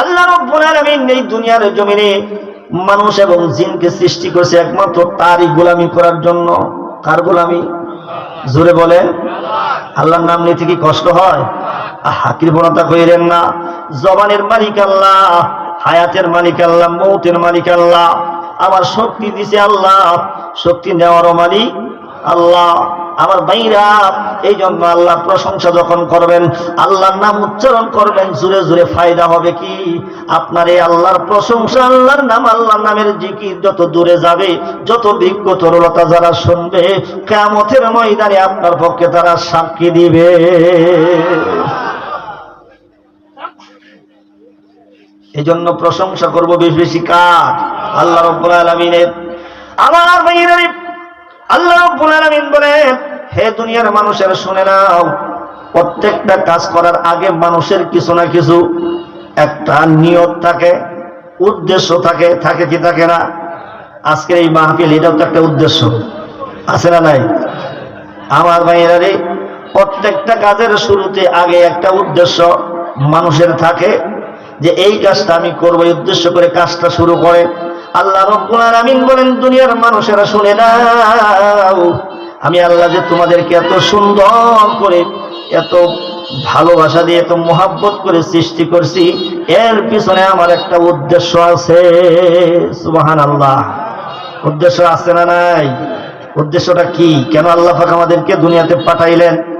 আল্লাহ রব্বুল আলামিন এই দুনিয়ার জমিনে মানুষ এবং জিনকে সৃষ্টি করেছে একমাত্র তারই গোলামি করার জন্য। কার গোলামি? জোরে বলেন। আল্লাহর নাম নিতে কি কষ্ট হয়? আহা, কৃপণতা কইরেন না। জবানের মালিক আল্লাহ, হায়াতের মালিক আল্লাহ, মৌতের মালিক আল্লাহ। আমার শক্তি দিছে আল্লাহ, শক্তি নেওয়ারও মালিক আল্লাহ, আমার ভাইরা এই জন্য আল্লাহ প্রশংসা যখন করবেন, আল্লাহর নাম উচ্চারণ করবেন, জুড়ে জুড়ে ফায়দা হবে কি? আপনার এই আল্লাহর প্রশংসা, আল্লাহর নাম, আল্লাহর নামের জিকির যত দূরে যাবে, যত বিজ্ঞ তরলতা যারা শুনবে কেমতের ময়দানে আপনার পক্ষে তারা সাক্ষী দিবে। এই জন্য প্রশংসা করব বেশি বেশি কার আল্লাহ রব্বুল আলমিনের, আমার ভাইয়েরা আল্লাহ আলামিন বলেন, হে দুনিয়ার মানুষের, শুনে নাও, প্রত্যেকটা কাজ করার আগে মানুষের কিছু না কিছু একটা নিয়ত থাকে, উদ্দেশ্য থাকে থাকে কি থাকে না? আজকের এই মাহফিল, এটাও তো একটা উদ্দেশ্য। আছে না নাই? আমার ভাইয়েরা রে, প্রত্যেকটা কাজের শুরুতে আগে একটা উদ্দেশ্য মানুষের থাকে, যে এই কাজটা আমি করব উদ্দেশ্য করে কাজটা শুরু করে আল্লাহ রব্বুল আলামিন বলেন, দুনিয়ার মানুষেরা শুনে নাও, আমি আল্লাহ যে তোমাদেরকে এত সুন্দর করে, এত ভালোবাসা দিয়ে, এত মোহাব্বত করে সৃষ্টি করছি, এর পিছনে আমার একটা উদ্দেশ্য আছে। সুবাহান আল্লাহ উদ্দেশ্য আছে না নাই? উদ্দেশ্যটা কি? কেন আল্লাহ পাক আমাদেরকে দুনিয়াতে পাঠাইলেন?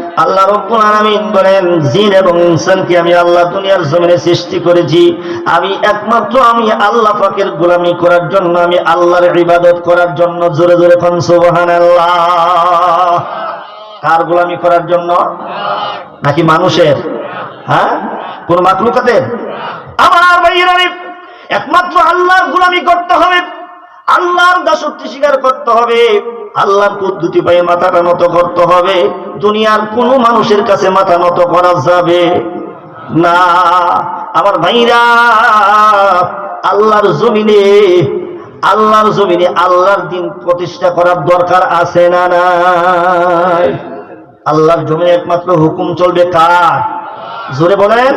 আল্লাহ রব্বুল আলামিন বলেন, জিন এবং ইনসানকে আমি আল্লাহ দুনিয়ার জমিনে সৃষ্টি করেছি। আমি একমাত্র আমি আল্লাহ পাকের গোলামি করার জন্য, আমি আল্লাহর ইবাদত করার জন্য জোরে জোরে কোন, সুবহানাল্লাহ। কার গোলামি করার জন্য? নাকি মানুষের? হ্যাঁ? কোন মাকলুকাতের? আমার ভাইয়েরা একমাত্র আল্লাহর গোলামি করতে হবে। আল্লাহর দাসত্ব স্বীকার করতে হবে। আল্লাহর পদ্ধতি পায়ে মাথাটা নত করতে হবে। দুনিয়ার কোন মানুষের কাছে মাথা নত করা যাবে না। আমার ভাইরা, আল্লাহর জমিনে আল্লাহর জমিনে আল্লাহর দিন প্রতিষ্ঠা করার দরকার আছে না নাই? আল্লাহর জমিনে একমাত্র হুকুম চলবে কার? জোরে বলেন,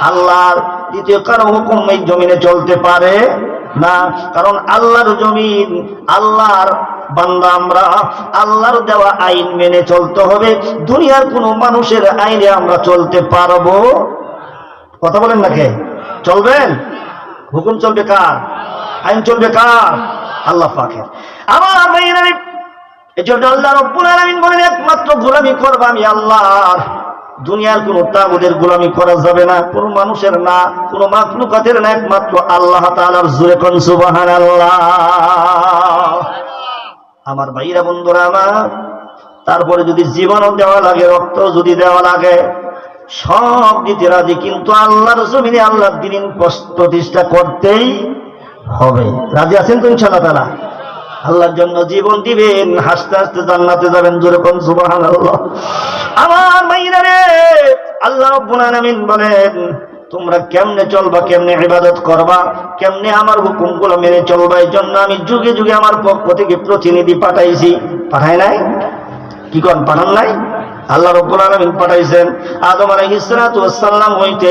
আল্লাহর দ্বিতীয় কারও হুকুম এই জমিনে চলতে পারে না, কারণ আল্লাহর জমিন, আল্লাহর বান্দা আমরা, আল্লাহর দেওয়া আইন মেনে চলতে হবে। দুনিয়ার কোনো মানুষের আইনে আমরা চলতে পারব। কথা বলেন না কে? চলবেন? হুকুম চলবে কার? আইন চলবে কার? আল্লাহ পাকের। আমার এই জন্য আল্লাহ রব্বুল আলামিন বলেন, একমাত্র গোলামি করব আমি আল্লাহর। দুনিয়ার কোন তাগুদের গোলামি করা যাবে না, কোন মানুষের না, কোন মাকলুকাতের না, একমাত্র আল্লাহ তাআলার জুরে কোন সুবহানাল্লাহ। আমার ভাইরা বন্ধুরা আমার, তারপরে যদি জীবনও দেওয়া লাগে, রক্ত যদি দেওয়া লাগে, সব দিতে রাজি, কিন্তু আল্লাহর জমিনে আল্লাহর দিন প্রতিষ্ঠা করতেই হবে। রাজি আছেন তো ইনশাআল্লাহ তাআলা? আল্লাহর জন্য জীবন দিবেন, হাসতে হাসতে জান্নাতে যাবেন যেরকম সুবাহান আমার মাইরা রে আল্লাহ আলামিন বলেন, তোমরা কেমনে চলবা, কেমনে ইবাদত করবা, কেমনে আমার হুকুমগুলো মেনে চলবা? এই জন্য আমি যুগে যুগে আমার পক্ষ থেকে প্রতিনিধি পাঠাইছি। পাঠাই নাই? কি কন, পাঠান নাই? আল্লাহ রব্বুল আলামিন পাঠাইছেন। আদম সালাতু ওয়াস হইতে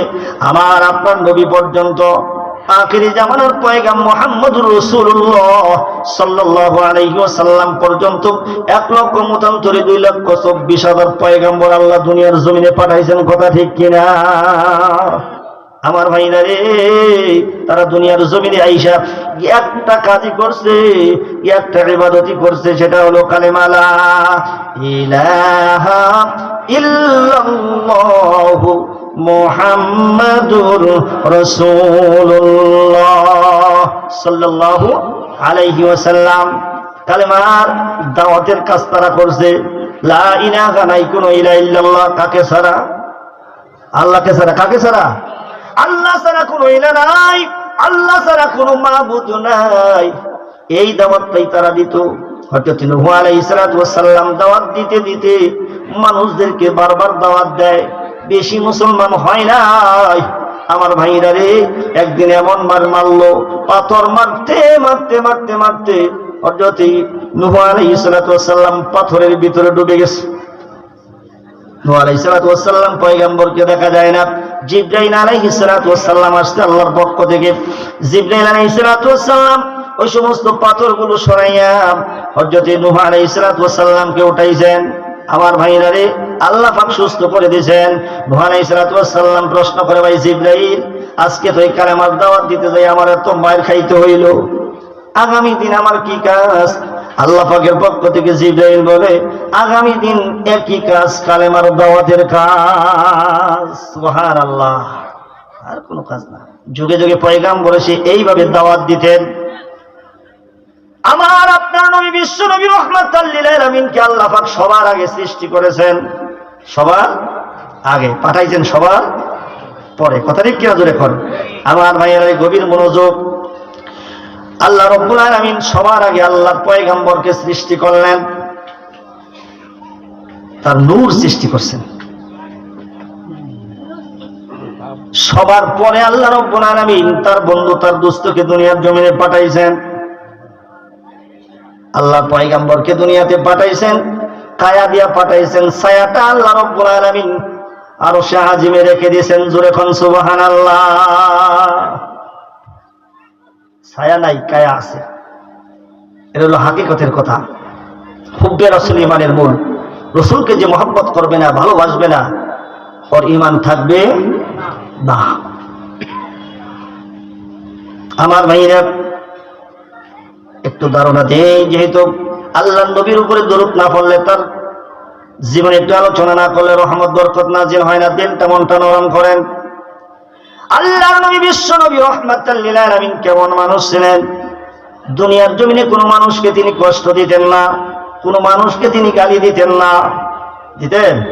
আমার আপনার নবী পর্যন্ত আখিরি জামানার পয়গাম মোহাম্মদুর রসুল্লাহ সাল্লাল্লাহু আলাইহি ওয়াসাল্লাম পর্যন্ত এক লক্ষ মতান্তরে দুই লক্ষ চব্বিশ হাজার পয়গাম্বর আল্লাহ দুনিয়ার জমিনে পাঠাইছেন। কথা ঠিক কিনা? আমার ভাইরা রে, তারা দুনিয়ার জমিনে আইসা একটা কাজই করছে, একটা ইবাদতই করছে, সেটা হলো কালেমালা ইলাহা ইল্লাল্লাহু মুহাম্মাদুর রাসূলুল্লাহ সাল্লাল্লাহু আলাইহি ওয়াসাল্লাম। কালেমার দাওয়াতের কাজ তারা করছে। লা ইলাহা নাই, কোনো ইলাহা ইল্লাল্লাহ কাকে ছাড়া? আল্লাহকে ছাড়া, কাকে ছাড়া? আল্লাহ ছাড়া কোনো ইলা নাই, আল্লাহ ছাড়া কোনো মাবুদ নাই। এই দাওয়াতটাই তারা দিত। হযরত নূহ আলাইহিস সালাম দাওয়াত দিতে দিতে মানুষদেরকে বারবার দাওয়াত দেয়। বেশি মুসলমান হয় নাই। আমার ভাইরা রে, একদিন এমন মার মারলো, পাথর মারতে মারতে মারতে মারতে। অর্জতে নুহ সালাম পাথরের ভিতরে ডুবে গেছে। পয়গম্বরকে দেখা যায় না। আল্লাহর পক্ষ থেকে। ওই সমস্ত পাথরগুলো সরাইয়া উঠাইছেন। আমার ভাইরা রে আল্লাহ পাক সুস্থ করে দিয়েছেন। আলাইহিস সালাম প্রশ্ন করে, ভাই জিব্রাইল, আজকে তো এই কালেমার দাওয়াত দিতে যাই, আমার এত মায়ের খাইতে হইল। আগামী দিন আমার কি কাজ? আল্লাহ পাকের পক্ষ থেকে জিব্রাইল বলে, আগামী দিন একই কাজ, কালেমার দাওয়াতের কাজ। সুবহান আল্লাহ আর কোনো কাজ না। যুগে যুগে পয়গাম বলে সে এইভাবে দাওয়াত দিতেন। আমার আপনার নবী বিশ্ব নবী রহমাতাল্লিল আমিনকে আল্লাহ পাক সবার আগে সৃষ্টি করেছেন। সবার আগে পাঠাইছেন সবার পরে। কথা ঠিক কিনা জোরে কর আমার ভাইয়ের গভীর মনোযোগ। আল্লাহ রব্বুল আলামিন সবার আগে আল্লাহর পয়গম্বরকে সৃষ্টি করলেন। তার নূর সৃষ্টি করছেন। সবার পরে আল্লাহ রব্বুল আলামিন তার বন্ধু, তার দোস্তকে দুনিয়ার জমিনে পাঠাইছেন। আল্লাহ পয়গাম্বরকে দুনিয়াতে পাঠাইছেন। কায়া দিয়া পাঠাইছেন। ছায়াটা আল্লাহ রব্বুল আলামিন আরও শাহাজিমে রেখে দিয়েছেন, জোরে খন সুবহানাল্লাহ। ছায়া নাই, কায়া আছে। এটা হলো হাকিকতের কথা। হুব্বে রসুল ইমানের মূল। রসুলকে যে মহব্বত করবে না, ভালোবাসবে না, ওর ইমান থাকবে না। আমার ভাইরা একটু ধারণা দেই, যেহেতু আল্লাহ নবীর উপরে দরুদ না পড়লে তার জীবনে একটু আলোচনা না করলে রহমত, বরকত নাজিল হয় না, দিনটা মনটা নরম করেন। আল্লাহ নবী বিশ্ব নবী রহমাতাল্লিল আলামিন কেমন মানুষ ছিলেন? দুনিয়ার জমিনে কোনো মানুষকে তিনি কষ্ট দিতেন না, কোনো মানুষকে তিনি গালি দিতেন না। দিতেন?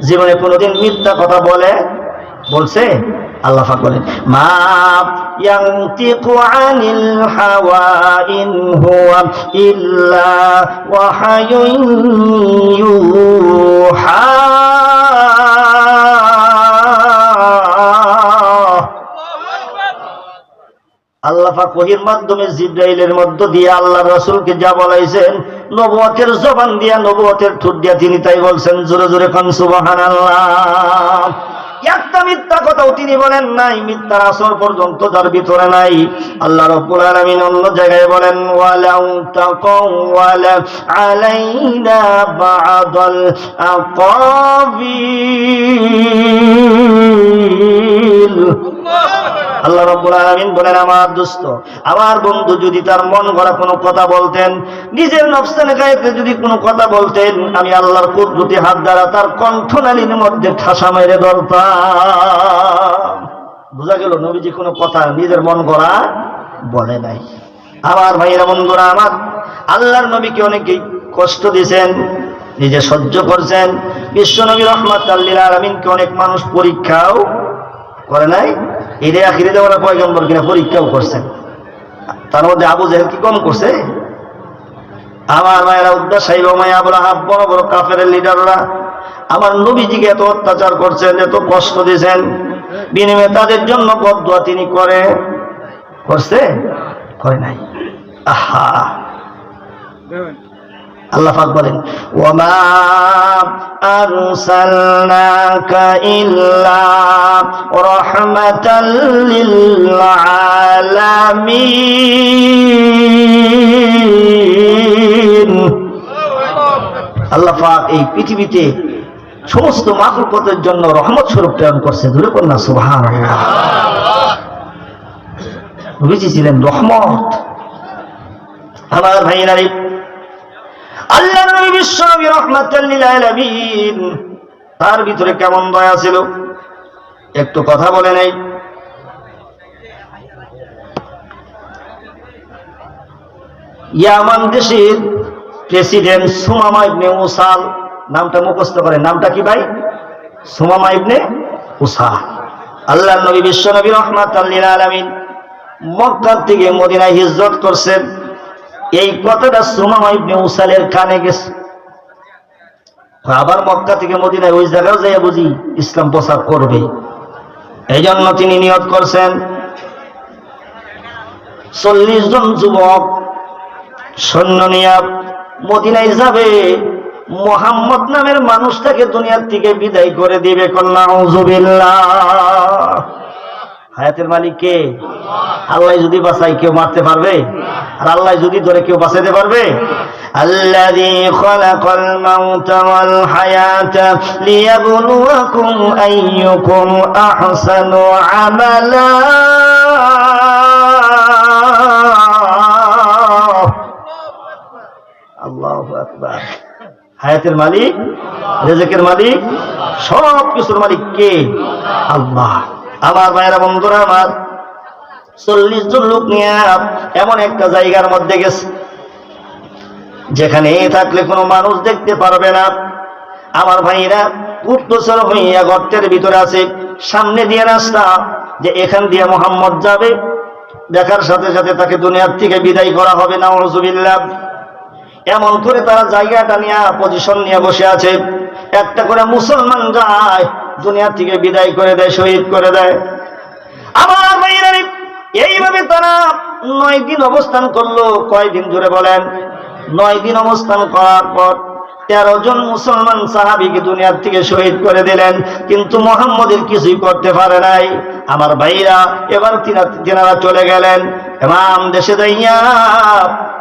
জীবনে কোনোদিন মিথ্যা কথা বলে, বলছে? আল্লাহ বলেন, মা ইয়ানতিকু মাধ্যমে জিব্রাইলের মধ্য দিয়ে আল্লাহ রসুলকে যা বলাইছেন নবুয়তের জবান দিয়া নবুয়তের ঠোঁট দিয়া তিনি তাই বলছেন, জোরে জোরে খান সুবহানাল্লাহ। একটা মিথ্যা কথাও তিনি বলেন নাই, মিথ্যার আসর পর্যন্ত তার ভিতরে নাই। আল্লাহ রব্বুল আলামিন অন্য জায়গায় বলেন, ওয়ালাউ তাকাওয়ালা আলাইনা বা'দাল আকাবিল। আল্লাহ রব্বুল আলামিন বলেন, আমার দোস্ত, আমার বন্ধু যদি তার মন গড়া কোনো কথা বলতেন, নিজের নফসানে গায়েতে যদি কোনো কথা বলতেন, আমি আল্লাহর কুদরতি হাত দ্বারা তার কণ্ঠনালীর মধ্যে ঠাসা মেরে ধরতাম। বোঝা গেল নবীজি কোনো কথা নিজের মন গড়া বলে নাই। আমার ভাইয়েরা বন্ধুরা, আমার আল্লাহর নবীকে অনেকেই কষ্ট দিয়েছেন, নিজে সহ্য করছেন। বিশ্ব নবী রহমত আল্লিল আলমিনকে অনেক মানুষ পরীক্ষাও করে নাই। ঈদে আখিরে দেওয়ার পয়গম্বর কিনা পরীক্ষাও করছেন তার মধ্যে আবু জেহেল কি কম করছে? আমার মায়েরা উদ্দাস সাইব মায়া আবুল আহাব, বড় বড় কাফের লিডাররা, আমার নবীজিকে এত অত্যাচার করছেন, এত কষ্ট দিয়েছেন, বিনিময়ে তাদের জন্য বদুয়া তিনি করে, করছে? করে নাই। আহা! আল্লাহ পাক বলেন পাক এই পৃথিবীতে সমস্ত মাখলুকতের জন্য রহমত স্বরূপ প্রেরণ করছে। ধরে কন্যা সুবহানাল্লাহ। নবীজি ছিলেন রহমত। আমার ভাইয়েরারে আল্লাহ নবী বিশ্ব নবী রহমাতাল্লিল তার ভিতরে কেমন দয়া ছিল? একটু কথা বলে নাই। ইয়ামান দেশের প্রেসিডেন্ট সুমামা ইবনে উসাল, নামটা মুখস্থ করে নামটা কি ভাই? সুমামা ইবনে উসাল। আল্লাহ নবী বিশ্ব নবী রহমাতাল্লিল আলামিন মক্কার থেকে মদিনায় হিজরত করছেন। এই কথাটা সুমামা ইবনে কানে গেছে। আবার মক্কা থেকে মদিনায় ওই জায়গাও যাইয়া বুঝি ইসলাম প্রচার করবে। এই জন্য তিনি নিয়ত করছেন, চল্লিশ জন যুবক সৈন্য নিয়ে মদিনায় যাবে। মোহাম্মদ নামের মানুষটাকে দুনিয়ার থেকে বিদায় করে দিবে। কন্যা হায়াতের মালিক কে আল্লাহ যদি বাঁচাই কেউ মারতে পারবে আর আল্লাহ যদি ধরে কেউ বাঁচাইতে পারবে الذي خلق الموت والحياة ليبلوكم أيكم أحسن عملا আল্লাহু আকবার হায়াতের মালিক রেজেকের মালিক সব কিছুর মালিক কে আল্লাহ আমার ভাইয়েরা বন্ধুরা আমার, চল্লিশ জন লোক নিয়ে এমন একটা জায়গার মধ্যে গেছে। যেখানে থাকলে কোনো মানুষ দেখতে পারবে না। আমার ভাইরা উত্তসর হইয়া গর্তের ভিতরে আছে, সামনে দিয়ে রাস্তা, যে এখান দিয়ে মোহাম্মদ যাবে, দেখার সাথে সাথে তাকে দুনিয়ার থেকে বিদায় করা হবে না রসুবিল্লাহ এমন করে তারা জায়গাটা নিয়ে পজিশন নিয়ে বসে আছে। একটা করে মুসলমান যায় দুনিয়া থেকে বিদায় করে দেয়, শহীদ করে দেয়। আমার মেয়েরানি এইভাবে তারা নয় দিন অবস্থান করল, কয়দিন ধরে বলেন? নয় দিন অবস্থান করার পর তেরো জন মুসলমান সাহাবিকে দুনিয়ার থেকে শহীদ করে দিলেন, কিন্তু মোহাম্মদের কিছুই করতে পারে নাই। আমার ভাইরা, এবার তিনা- তিনারা চলে গেলেন। এমাম দেশে যাইয়া,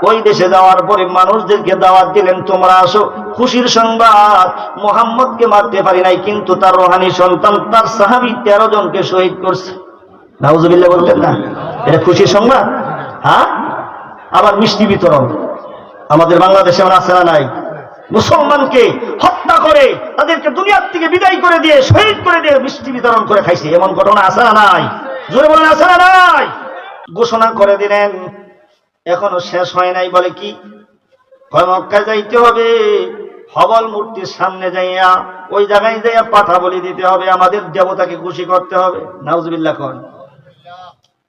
ওই দেশে যাওয়ার পরে মানুষদেরকে দাওয়াত দিলেন, তোমরা আসো, খুশির সংবাদ। মোহাম্মদকে মারতে পারি নাই, কিন্তু তার রোহানি সন্তান, তার সাহাবি তেরো জনকে শহীদ করছে। নাউজুবিল্লাহ বললেন না, এটা খুশির সংবাদ? হ্যাঁ? আবার মিষ্টি বিতরণ। আমাদের বাংলাদেশে এমন আছে না নাই? মুসলমানকে হত্যা করে, তাদেরকে দুনিয়ার থেকে বিদায় করে দিয়ে, শহীদ করে দিয়ে মিষ্টি বিতরণ করে খাইছে। এমন ঘটনা আছে না নাই? জোরে বলেন না নাই? ঘোষণা করে দিলেন, এখনও শেষ হয় নাই বলে কি? কয় মক্কায় যাইতে হবে, হবল মূর্তির সামনে যাইয়া, ওই জায়গায় যাইয়া পাঠা বলি দিতে হবে, আমাদের দেবতাকে খুশি করতে হবে। নাউজবিল্লাহ কন।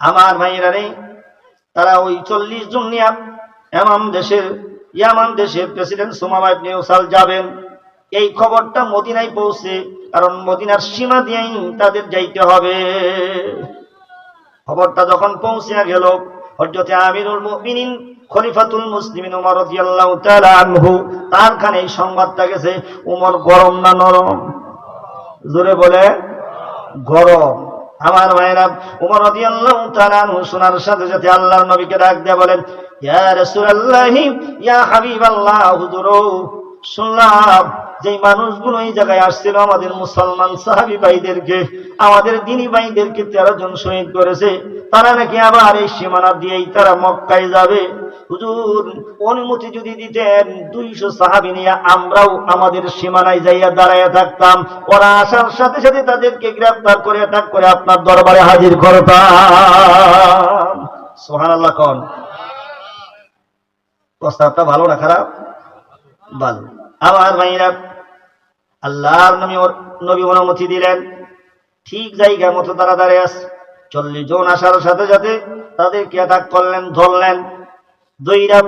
আমার ভাইরা রে, তারা ওই চল্লিশ জন নিয়ে এমন দেশের ইয়ামান দেশের প্রেসিডেন্ট সোমাবাই নিউসাল যাবেন। এই খবরটা মদিনায় পৌঁছে, কারণ মদিনার সীমা দিয়েই তাদের যাইতে হবে। খবরটা যখন পৌঁছিয়া গেল হজরতে আমিরুল মুমিনিন, খলিফাতুল মুসলিমিন উমর আনহু, তার কানে এই সংবাদটা গেছে, উমর গরম না নরম? জোরে বলে, গরম। আমার ভাইরা উমর রাদিয়াল্লাহু তাআলা শোনার সাথে সাথে আল্লাহর নবীকে ডাক দিয়ে বলেন, ইয়া রাসূলুল্লাহ, ইয়া হাবিবাল্লাহ, হুজুর। শুনলাম যে মানুষগুলো এই জায়গায় আসছিল, আমাদের মুসলমান সাহাবি ভাইদেরকে, আমাদের দিনী ভাইদেরকে তেরো জন শহীদ করেছে। তারা নাকি আবার এই সীমানা দিয়েই তারা মক্কায় যাবে। হুজুর, অনুমতি যদি দিতেন, দুইশো সাহাবি নিয়ে আমরাও আমাদের সীমানায় যাইয়া দাঁড়াইয়া থাকতাম। ওরা আসার সাথে সাথে তাদেরকে গ্রেফতার করে অ্যাটাক করে আপনার দরবারে হাজির করতাম। সোহান আল্লাহ কন। প্রস্তাবটা ভালো না খারাপ? ভালো আবার ভাইরা, আল্লাহর নবী নবী অনুমতি দিলেন। ঠিক জায়গা মতো তারা দাঁড়িয়ে আছে। চল্লিশ জন আসার সাথে সাথে তাদেরকে অ্যাটাক করলেন, ধরলেন। দইরা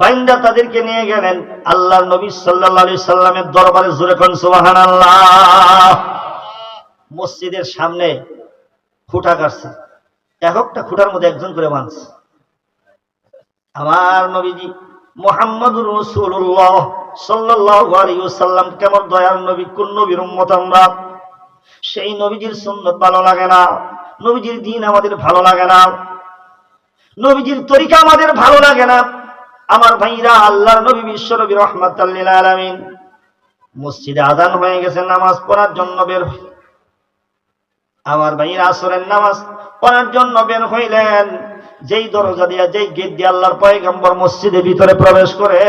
বাইন্দা তাদেরকে নিয়ে গেলেন আল্লাহর নবী আলাইহি সাল্লামের দরবারে জোরে কোন, সুবহানাল্লাহ। মসজিদের সামনে খুঁটা কাটছে। এক একটা খুঁটার মধ্যে একজন করে মানছে আমার নবীজি মোহাম্মদুর রসুল্লাহ সাল্লাল্লাহু আলাইহি ওয়াসাল্লাম, কেমন দয়ার নবী, কোন নবীর উম্মত আমরা? সেই নবীজির সুন্নত ভালো লাগে না, নবীজির দিন আমাদের ভালো লাগে না, নবীজির তরিকা আমাদের ভালো লাগে না। আমার ভাইরা, আল্লাহর নবী, বিশ্ব নবী রহমাতাল্লিল আলামিন, মসজিদে আজান হয়ে গেছে, নামাজ পড়ার জন্য বের আমার ভাইরা আসরের নামাজ পড়ার জন্য বের হইলেন। যেই দরজা দিয়া, যেই গেট দিয়ে আল্লাহর পয়গম্বর মসজিদের ভিতরে প্রবেশ করে,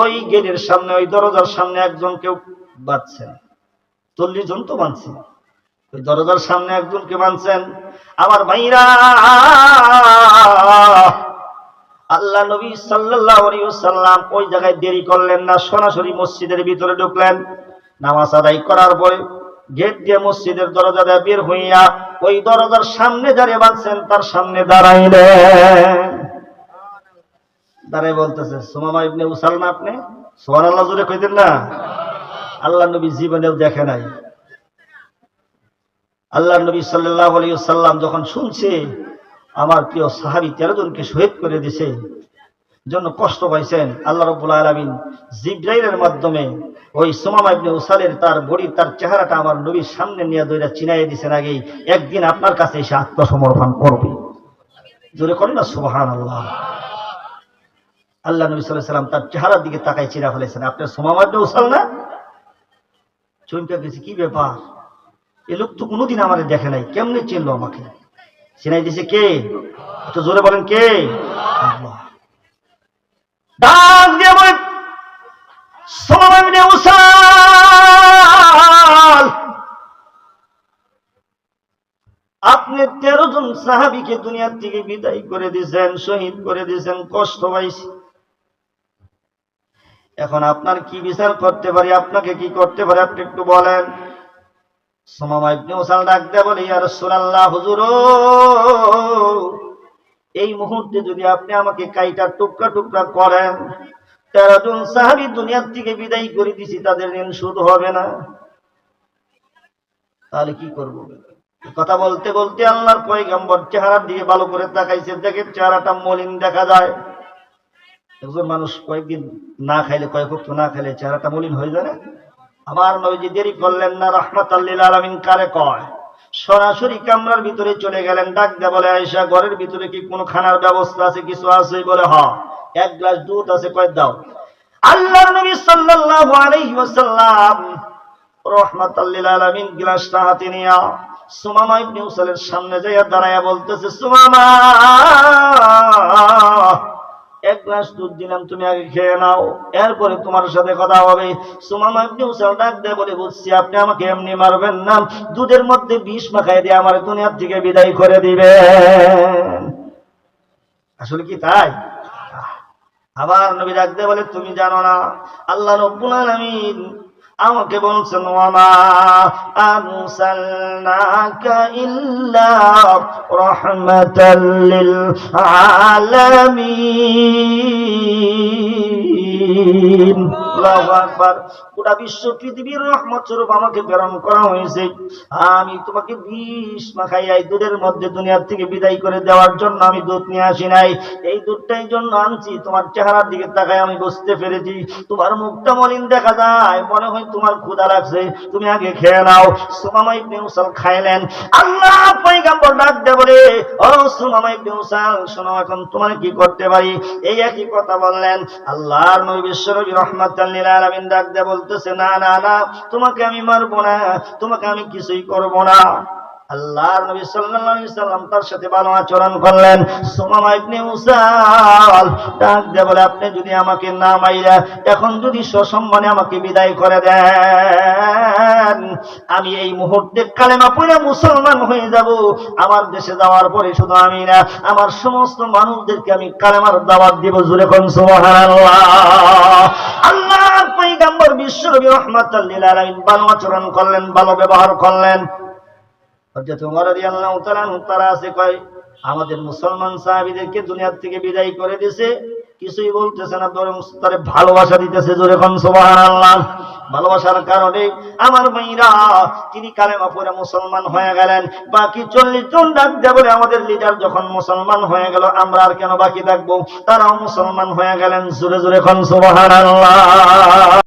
ওই গেটের সামনে, ওই দরজার সামনে একজন কেউ বাঁধছেন। চল্লিশ জন তো বাঁধছে ওই দরজার সামনে একজনকে বাঁধছেন? আমার ভাইরা, আল্লাহ নবী ওয়াসাল্লাম ওই জায়গায় দেরি করলেন না, সরাসরি মসজিদের ভিতরে ঢুকলেন। নামাজ আদায় করার পরে গেট দিয়ে মসজিদের দরজা দিয়ে বের হইয়া ওই দরজার সামনে দাঁড়িয়ে বাঁধছেন, তার সামনে দাঁড়াইলেন দাঁড়াই বলতেছে, সোমামা ইবনে উসাল না আপনি? সোমান আল্লাহ জুড়ে কইতেন না। আল্লাহ নবী জীবনেও দেখে নাই। আল্লাহ নবী সাল্লাহ আলী সাল্লাম যখন শুনছে, আমার প্রিয় সাহাবি তেরো জনকে শহীদ করে দিছে জন্য কষ্ট পাইছেন। আল্লাহ রব্বুল আলমিন জিব্রাইলের মাধ্যমে ওই সোমামা ইবনে উসালের তার বড়ি তার চেহারাটা আমার নবীর সামনে নিয়ে দইরা চিনাই দিছেন আগেই। একদিন আপনার কাছে এসে আত্মসমর্পণ করবে। জোরে করেন না সুবাহান আল্লাহ আল্লাহ নবী সাল্লাহ সাল্লাম তার চেহারার দিকে তাকাই চিরা ফেলেছেন। আপনার সোমামা ইবনে উসাল না? চমকে গেছে, কি ব্যাপার? এ লোক তো কোনোদিন আমাদের দেখে নাই, কেমনে চিনলো আমাকে? চিনাই দিছে কে? একটু জোরে বলেন কে? আল্লাহ। ডাক দিয়ে বলে সোমামা ইবনে উসাল আপনি তেরো জন সাহাবিকে দুনিয়ার থেকে বিদায় করে দিয়েছেন, শহীদ করে দিয়েছেন, কষ্ট পাইছি। এখন আপনার কি বিচার করতে পারি, আপনাকে কি করতে পারি, আপনি একটু বলেন। সোমামা ইবনে উসাল ডাক দিয়ে বলে, ইয়া রাসূলুল্লাহ হুজুর এই মুহূর্তে যদি আপনি আমাকে কাইটা টুকরা টুকরা করেন, তেরো জন সাহাবি দুনিয়ার থেকে বিদায় করে দিছি, তাদের ঋণ শুধ হবে না। তাহলে কি করব? কথা বলতে বলতে আল্লাহর পয়গম্বর চেহারার দিকে ভালো করে তাকাইছে, দেখে চেহারাটা মলিন দেখা যায়। একজন মানুষ কয়েকদিন না খাইলে, কয়েক না খাইলে চেহারাটা মলিন হয়ে যায় না? আমার নবীজি দেরি করলেন না রহমত আল্লিল আলমিন কারে কয়? সরাসরি কামরার ভিতরে চলে গেলেন। ডাক দে বলে আয়সা ঘরের ভিতরে কি কোনো খানার ব্যবস্থা আছে, কিছু আছে? বলে হ এক গ্লাস দুধ আছে, কয়েক দাও। আল্লাহর নবী সাল্লাল্লাহু আলাইহি ওয়াসাল্লাম রহমাতাল্লিল আলামিন গ্লাসটা হাতে নিয়া সুমামা ইবনে উসালের সামনে যাইয়া দাঁড়ায়া বলতেছে, সুমামা এক গ্লাস দুধ দিলাম, তুমি আগে খেয়ে নাও। এরপরে তোমার সাথে কথা হবে। ডাক বলে, বুঝছি আপনি আমাকে এমনি মারবেন না। দুধের মধ্যে বিষ মাখাই দিয়ে আমার দুনিয়ার থেকে বিদায় করে দিবে আসলে কি তাই? আবার নবী ডাকতে বলে, তুমি জানো না। আল্লাহ রব্বুল আলামিন আমাকে বলছেন ওয়ামা আরসালনাকা ইল্লা রাহমাতাল লিল আলামিন গোটা বিশ্ব পৃথিবীর রহমত স্বরূপ আমাকে প্রেরণ করা হয়েছে। আমি তোমাকে বিষ মাখাইয়াই দুধের মধ্যে দুনিয়ার থেকে বিদায় করে দেওয়ার জন্য আমি দুধ নিয়ে আসি নাই। এই দুধটাই জন্য আনছি, তোমার চেহারার দিকে তাকায় আমি বুঝতে পেরেছি। তোমার মুখটা মলিন দেখা যায়, মনে হয় তোমার ক্ষুধা লাগছে, তুমি আগে খেয়ে নাও। সুমামা ইবনে উসাল খাইলেন, আল্লাহ, পয়গাম্বর ডাক দে বলে, ও সুমামা ইবনে উসাল, শোনো, এখন তোমার কি করতে পারি? এই একই কথা বললেন। আল্লাহর নবী বিশ্বনবী রহমাতাল আপনি যদি আমাকে না মাইরা এখন যদি সসম্মানে আমাকে বিদায় করে দেন, আমি এই মুহূর্তে কালেমা পড়ে মুসলমান হয়ে যাব। আমার দেশে যাওয়ার পরে শুধু আমি না, আমার সমস্ত মানুষদেরকে আমি কালেমার দাওয়াত দিব। জুড়ে কোন, সুবহানাল্লাহ। পয়গম্বর বিশ্বনবী রাহমাতাল লিল আলামিন ভালো আচরণ করলেন, ভালো ব্যবহার করলেন। আমাদের মুসলমান সাহাবীদেরকে দুনিয়ার থেকে বিদায় করে দিয়েছে কিছুই বলতেছে না, বরং তারে ভালোবাসা দিতেছে জোরে কোন সুবহানাল্লাহ। ভালোবাসার কারণে আমার মেয়েরা, তিনি কালেমা পড়ে মুসলমান হয়ে গেলেন। বাকি চল্লিশ জন ডাক বলে আমাদের লিডার যখন মুসলমান হয়ে গেল, আমরা আর কেন বাকি থাকব? তারাও মুসলমান হয়ে গেলেন, জোরে জোরে কোন সুবহানাল্লাহ।